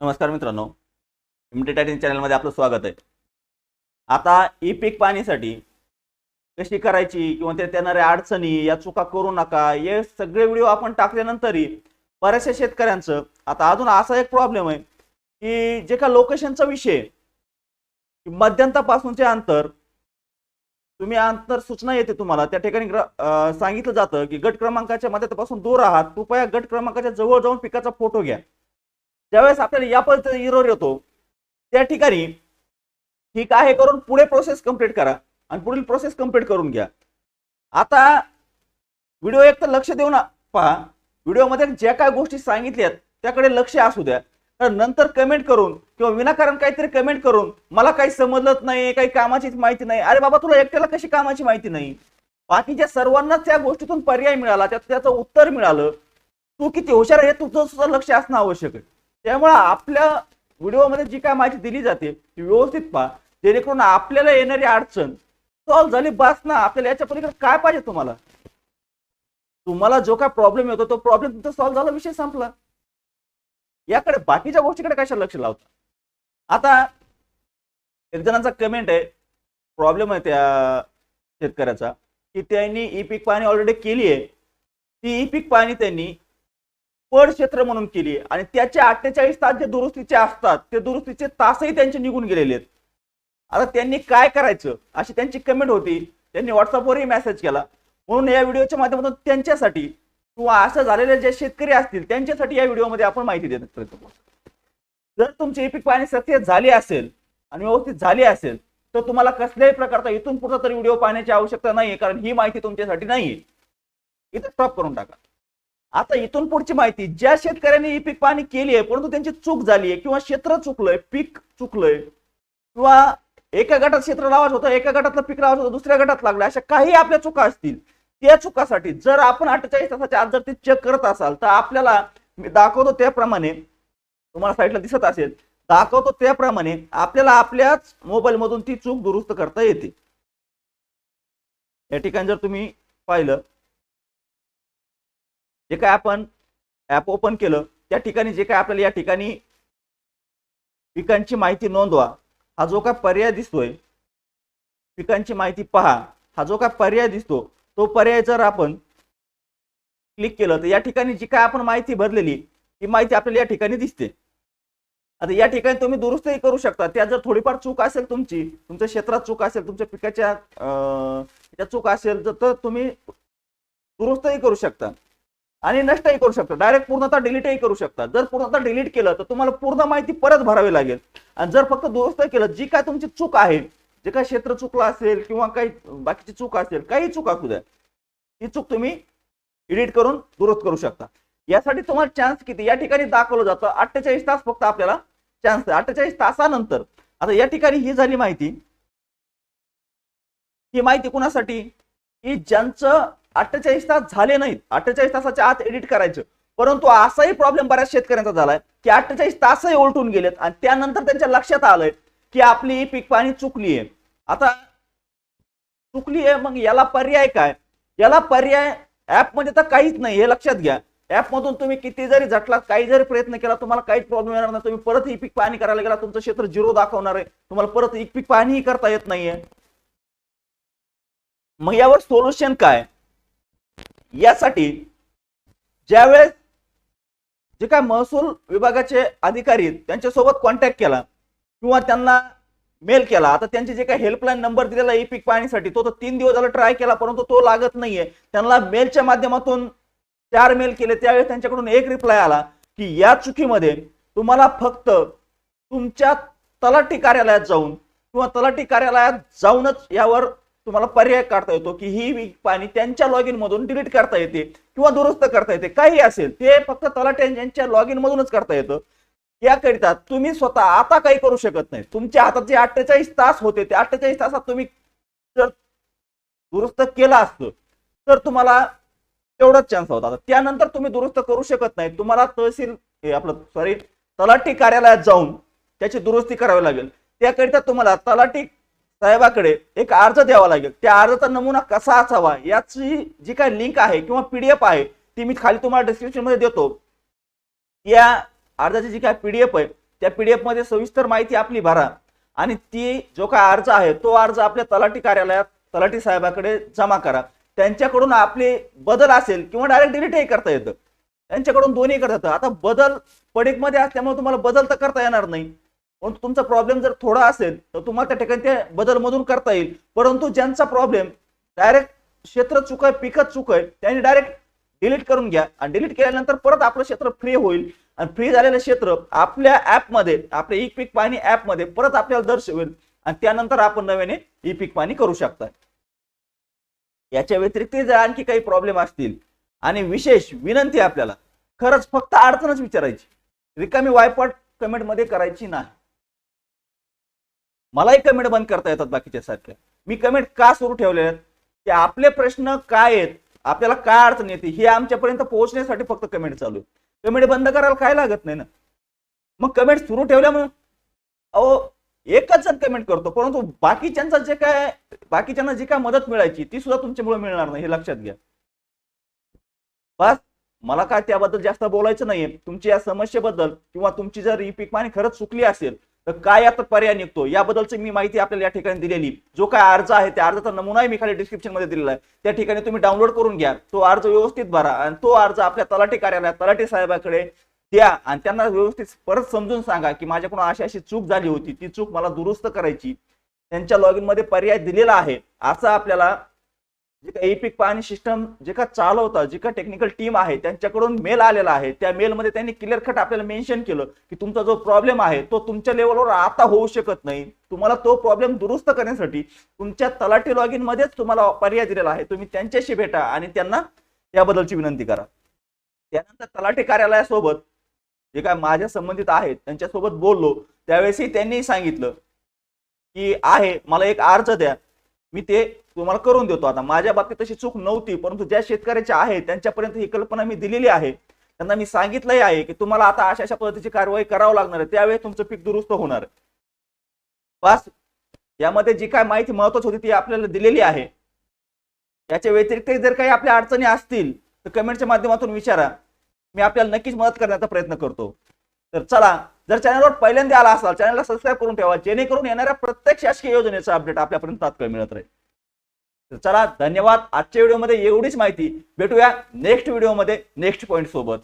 नमस्कार मित्रांनो. इमिटेटायटिंग चॅनलमध्ये आपलं स्वागत आहे. आता ई पीक पाणीसाठी कशी करायची किंवा ते येणाऱ्या अडचणी या चुका करू नका हे सगळे व्हिडिओ आपण टाकल्यानंतरही बऱ्याचशा शेतकऱ्यांचं आता अजून असा एक प्रॉब्लेम आहे की जे का लोकेशनचा विषय मध्यंतापासूनचे अंतर तुम्ही अंतर सूचना येते तुम्हाला त्या ठिकाणी सांगितलं जातं की गट क्रमांकाच्या मध्यंतरापासून दूर आहात कृपया गट क्रमांकाच्या जवळ जाऊन पिकाचा फोटो घ्या. ज्यावेळेस आपल्याला या पद्धतीचा इरोर येतो त्या ठिकाणी ठीक आहे करून पुढे प्रोसेस कंप्लीट करा आणि पुढील प्रोसेस कंप्लीट करून घ्या. आता व्हिडिओ एक तर लक्ष देऊन पहा. व्हिडिओमध्ये ज्या काय गोष्टी सांगितल्यात त्याकडे लक्ष असू द्या. तर नंतर कमेंट करून किंवा विनाकारण काहीतरी कमेंट करून मला काही समजलंच नाही काही कामाचीच माहिती नाही. अरे बाबा तुला एकट्याला कशी कामाची माहिती नाही? बाकीच्या सर्वांनाच त्या गोष्टीतून पर्याय मिळाला त्यात त्याचं उत्तर मिळालं. तू किती हुशार आहे हे तुझं सुद्धा लक्ष असणं आवश्यक आहे. त्यामुळे आपल्या व्हिडिओमध्ये जी काय माहिती दिली जाते ती व्यवस्थित पहा. जेणेकरून आपल्याला येणारी अडचण सॉल्व्ह झाली बस ना. आपल्याला याच्या पलीकडे काय पाहिजे तुम्हाला? तुम्हाला जो काय प्रॉब्लेम येतो तो प्रॉब्लेम तुमचा सॉल्व्ह झाला विषय संपला. याकडे बाकीच्या गोष्टीकडे कशाला लक्ष लावता? आता एक जणांचा कमेंट आहे प्रॉब्लेम आहे त्या शेतकऱ्याचा की त्यांनी ई पीक पाणी ऑलरेडी केली आहे ती ई पीक पाणी त्यांनी पड क्षेत्र म्हणून केली आणि त्याचे अठ्ठेचाळीस तास जे दुरुस्तीचे असतात ते दुरुस्तीचे तासही त्यांचे निघून गेलेले आहेत. आता त्यांनी काय करायचं? अशी त्यांची कमेंट होती. त्यांनी व्हॉट्सअपवरही मेसेज केला. म्हणून या व्हिडिओच्या माध्यमातून त्यांच्यासाठी किंवा असं झालेले जे शेतकरी असतील त्यांच्यासाठी या व्हिडिओमध्ये आपण माहिती देण्याचा प्रयत्न जर तुमची ई पीक पाणी सक्सेस झाली असेल आणि व्यवस्थित झाली असेल तर तुम्हाला कसल्याही प्रकारचा इथून पुढचा तरी व्हिडिओ पाहण्याची आवश्यकता नाही कारण ही माहिती तुमच्यासाठी नाहीये. इथं स्टॉप करून टाका. आता इथून पुढची माहिती ज्या शेतकऱ्यांनी ही पीक पाणी केली आहे परंतु त्यांची चूक झाली आहे किंवा क्षेत्र चुकलंय पीक चुकलंय किंवा एका गटात क्षेत्र लावायचं होतं एका गटातलं पीक लावायचं होतं दुसऱ्या गटात लागलं अशा काही आपल्या चुका असतील त्या चुकासाठी जर आपण अठ्ठेचाळीस तासाच्या आत जर ते चेक करत असाल तर आपल्याला मी दाखवतो त्याप्रमाणे तुम्हाला साईडला दिसत असेल दाखवतो त्याप्रमाणे आपल्याला आपल्याच मोबाईल मधून ती चूक दुरुस्त करता येते. या ठिकाणी जर तुम्ही पाहिलं जे काय आपण ऍप ओपन केलं त्या ठिकाणी जे काय आपल्याला या ठिकाणी पिकांची माहिती नोंदवा. हा जो काय पर्याय दिसतोय पिकांची माहिती पहा. हा जो काय पर्याय दिसतो तो पर्याय जर आपण क्लिक केलं तर या ठिकाणी जी काय आपण माहिती भरलेली ती माहिती आपल्याला या ठिकाणी दिसते. आता या ठिकाणी तुम्ही दुरुस्तही करू शकता. त्या जर थोडीफार चूक असेल तुमची तुमच्या क्षेत्रात चूक असेल तुमच्या पिकाच्या अं, चूक असेल तर तुम्ही दुरुस्तही करू शकता. आणि नष्टही करू शकता. डायरेक्ट पूर्णतः डिलीटही करू शकता. जर पूर्णतः डिलीट केलं तर तुम्हाला पूर्ण माहिती परत भरावी लागेल. आणि जर फक्त दुरुस्त केलं जी काय तुमची चूक आहे जे काय क्षेत्र चुकलं असेल किंवा काही बाकीची चूक असेल काही चूक असू द्या ती चूक तुम्ही एडिट करून दुरुस्त करू शकता. यासाठी तुम्हाला चान्स किती? या ठिकाणी दाखवलं जातं अठ्ठेचाळीस तास फक्त आपल्याला चान्स अठ्ठेचाळीस तासानंतर आता या ठिकाणी ही झाली माहिती. ही माहिती कुणासाठी? की ज्यांचं अठ्ठेचाळीस तास झाले नाहीत. अठ्ठेचाळीस तासाच्या आत एडिट करायचं. परंतु असाही प्रॉब्लेम बऱ्याच शेतकऱ्यांचा झालाय की अठ्ठेचाळीस तासही उलटून गेलेत आणि त्यानंतर त्यांच्या लक्षात आलंय की आपली ही पीक पाणी चुकली आहे. आता चुकली आहे मग याला पर्याय काय? याला पर्याय ऍपमध्ये तर काहीच नाही हे लक्षात घ्या. ऍप मधून तुम्ही किती जरी झटला काही जरी प्रयत्न केला तुम्हाला काहीच प्रॉब्लेम येणार नाही. तुम्ही परत ही पीक पाणी करायला गेला तुमचं क्षेत्र झिरो दाखवणार आहे. तुम्हाला परत एक पीक पाणीही करता येत नाहीये. मग यावर सोल्युशन काय? यासाठी ज्यावेळेस जे काय महसूल विभागाचे अधिकारी त्यांच्यासोबत कॉन्टॅक्ट केला किंवा त्यांना मेल केला आता त्यांचे जे काही हेल्पलाईन नंबर दिलेला ई पीक पाहण्यासाठी तो तर तीन दिवस झाला ट्राय केला परंतु तो लागत नाहीये. त्यांना मेलच्या माध्यमातून चार मेल केले त्यावेळेस त्यांच्याकडून एक रिप्लाय आला की या चुकीमध्ये तुम्हाला फक्त तुमच्या तलाठी कार्यालयात जाऊन किंवा तलाठी कार्यालयात जाऊनच यावर तुम्हाला पर्याय काढता येतो की ही पाणी त्यांच्या लॉग इन मधून डिलीट करता येते किंवा दुरुस्त करता येते. काही असेल ते फक्त तलाट्यांच्या लॉग इन मधूनच करता येतं. याकरिता तुम्ही स्वतः आता काही करू शकत नाही. तुमच्या हातात जे अठ्ठेचाळीस तास होते ते अठ्ठेचाळीस तासात तुम्ही जर दुरुस्त केलं असतं तर तुम्हाला तेवढाच चान्स होता. त्यानंतर तुम्ही दुरुस्त करू शकत नाही. तुम्हाला तहसील आपलं सॉरी तलाठी कार्यालयात जाऊन त्याची दुरुस्ती करावी लागेल. त्याकरिता तुम्हाला तलाठी साहेबाकडे एक अर्ज द्यावा लागेल. त्या अर्जाचा नमुना कसा असावा याची जी काय लिंक आहे किंवा पीडीएफ आहे ती मी खाली तुम्हाला डिस्क्रिप्शनमध्ये देतो. या अर्जाची जी काय पीडीएफ आहे त्या पीडीएफमध्ये सविस्तर माहिती आपली भरा. आणि ती जो काय अर्ज आहे तो अर्ज आपल्या तलाठी कार्यालयात तलाठी साहेबाकडे जमा करा. त्यांच्याकडून आपले बदल असेल किंवा डायरेक्ट डिलीटही करता येतं. त्यांच्याकडून दोन्ही करता येतं. आता बदल पडीकमध्ये असल्यामुळे तुम्हाला बदल तर करता येणार नाही. परंतु तुमचा प्रॉब्लेम जर थोडा असेल तर तुम्हाला त्या ठिकाणी ते बदलमधून करता येईल. परंतु ज्यांचा प्रॉब्लेम डायरेक्ट क्षेत्र चुक आहे पिकच चुक आहे त्यांनी डायरेक्ट डिलीट करून घ्या. आणि डिलीट केल्यानंतर परत आपलं क्षेत्र फ्री होईल. आणि फ्री झालेलं क्षेत्र आपल्या ऍपमध्ये आपल्या ई पीक पाणी ऍपमध्ये परत आपल्याला दर्शवेल. आणि त्यानंतर आपण नव्याने ई पीक पाणी करू शकता. याच्या व्यतिरिक्त जर आणखी काही प्रॉब्लेम असतील आणि विशेष विनंती आहे आपल्याला खरंच फक्त अडचणच विचारायची. रिकामी वायपट कमेंटमध्ये करायची नाही. मलाही कमेंट बंद करता येतात बाकीच्या सारख्या. मी कमेंट का सुरू ठेवले आहेत? की आपले प्रश्न काय आहेत? आपल्याला काय अडचण येते? हे आमच्यापर्यंत पोहोचण्यासाठी फक्त कमेंट चालू आहे कमेंट बंद करायला काय लागत नाही ना? मग कमेंट सुरू ठेवल्यामुळे? अहो एकच जण कमेंट करतो परंतु बाकीच्यांचा जे काय बाकीच्यांना जी काय मदत मिळायची ती सुद्धा तुमच्यामुळे मिळणार नाही हे लक्षात घ्या. बस मला काय त्याबद्दल जास्त बोलायचं नाहीये. तुमच्या या समस्येबद्दल किंवा तुमची जर ई पीक पाणी खरंच चुकली असेल तर काय आता पर्याय निघतो? याबद्दलची मी माहिती आपल्याला या ठिकाणी दिलेली. जो काय अर्ज आहे त्या अर्जाचा नमुनाही मी खाली डिस्क्रिप्शनमध्ये दिलेला आहे. त्या ठिकाणी तुम्ही डाउनलोड करून घ्या. तो अर्ज व्यवस्थित भरा आणि तो अर्ज आपल्या तलाठी कार्यालयात तलाठी साहेबाकडे द्या आणि त्यांना व्यवस्थित परत समजून सांगा की माझ्याकडून अशी अशी चूक झाली होती. ती चूक मला दुरुस्त करायची. त्यांच्या लॉगिनमध्ये पर्याय दिलेला आहे. असं आपल्याला जे काही पीक पाणी सिस्टम जे का चालवतात जे का टेक्निकल टीम आहे त्यांच्याकडून मेल आलेला आहे त्या मेलमध्ये त्यांनी क्लिअर कट आपल्याला मेन्शन केलं की तुमचा जो प्रॉब्लेम आहे तो तुमच्या लेवलवर आता होऊ शकत नाही. तुम्हाला तो प्रॉब्लेम दुरुस्त करण्यासाठी तुमच्या तलाठी लॉगिन मध्येच तुम्हाला पर्याय दिलेला आहे. तुम्ही त्यांच्याशी भेटा आणि त्यांना याबद्दलची विनंती करा. त्यानंतर तलाठी कार्यालयासोबत जे काय माझ्या संबंधित आहेत त्यांच्यासोबत बोललो. त्यावेळेसही त्यांनी सांगितलं की आहे मला एक अर्ज द्या. मी ते तुम्हाला करून देतो. आता माझ्या बाबतीत तशी चूक नव्हती परंतु ज्या शेतकऱ्याच्या आहे त्यांच्यापर्यंत ही कल्पना मी दिलेली आहे. त्यांना मी सांगितलंही आहे की तुम्हाला आता अशा अशा पद्धतीची कारवाई करावं लागणार आहे. त्यावेळेस तुमचं पीक दुरुस्त होणार बस. यामध्ये जी काय माहिती महत्वाची होती ती आपल्याला दिलेली आहे. याच्या व्यतिरिक्त जर काही आपल्या अडचणी असतील तर कमेंटच्या माध्यमातून विचारा. मी आपल्याला नक्कीच मदत करण्याचा प्रयत्न करतो. तर चला जर चॅनलवर पहिल्यांदा आला असाल चॅनलला सबस्क्राईब करून ठेवा जेणेकरून येणाऱ्या प्रत्येक शासकीय योजनेचा अपडेट आपल्यापर्यंत तात्काळ मिळत राहील. तर चला धन्यवाद. आजच्या व्हिडिओमध्ये एवढीच माहिती. भेटूया नेक्स्ट व्हिडिओमध्ये नेक्स्ट पॉईंट सोबत.